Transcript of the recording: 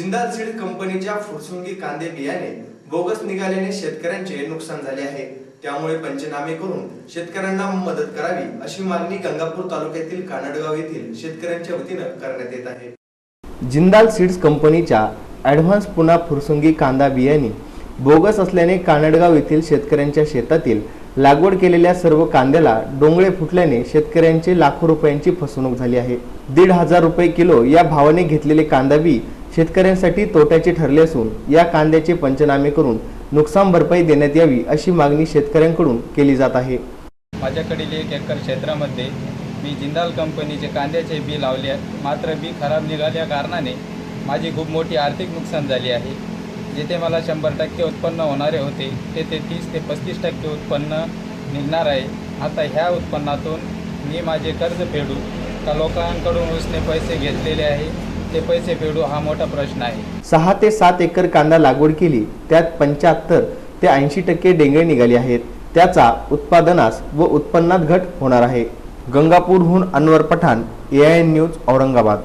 Jindal seed कंपनीच्या फुरसुंगी कांदे बियाणे बोगस निघाल्याने शेतकऱ्यांचे नुकसान झाले आहे. त्यामुळे पंचनामे करून शेतकऱ्यांना मदत करावी अशी मागणी गंगापूर तालुक्यातील कानडगाव येथील शेतकऱ्यांच्या वतीनं करण्यात येत आहे. जिंदाल सीड्स कंपनीच्या ॲडव्हान्स पुन्हा फुरसुंगी कांदा बियाणे बोगस असल्याने कानडगाव येथील शेतकऱ्यांच्या शेतातील लागवड केलेल्या सर्व कांद्याला डोंगळे फुटल्याने शेतकऱ्यांचे लाखो रुपयांची फसवणूक झाली आहे. दीड हजार रुपये किलो या भावाने घेतलेले कांदा बी शेतकऱ्यांसाठी तोट्याचे ठरले असून या कांद्याचे पंचनामे करून नुकसान भरपाई देण्यात यावी अशी मागणी शेतकऱ्यांकडून केली जात आहे. माझ्याकडील एक एकर क्षेत्रामध्ये मी जिंदाल कंपनीचे कांद्याचे बी लावले आहेत. मात्र बी खराब निघाल्या कारणाने माझी खूप मोठी आर्थिक नुकसान झाली आहे. जेथे मला शंभर टक्के उत्पन्न होणारे होते तेथे तीस ते पस्तीस टक्के उत्पन्न निघणार आहे. आता ह्या उत्पन्नातून मी माझे कर्ज फेडू का लोकांकडून उसने पैसे घेतलेले आहे ते पैसे फेडू हा मोठा प्रश्न आहे. सहा ते सात एकर कांदा लागवड केली त्यात पंच्याहत्तर ते ऐंशी टक्के डेंगळे निघाले आहेत. त्याचा उत्पादनास व उत्पन्नात घट होणार आहे. गंगापूरहून Anwar Pathan A I news Aurangabad.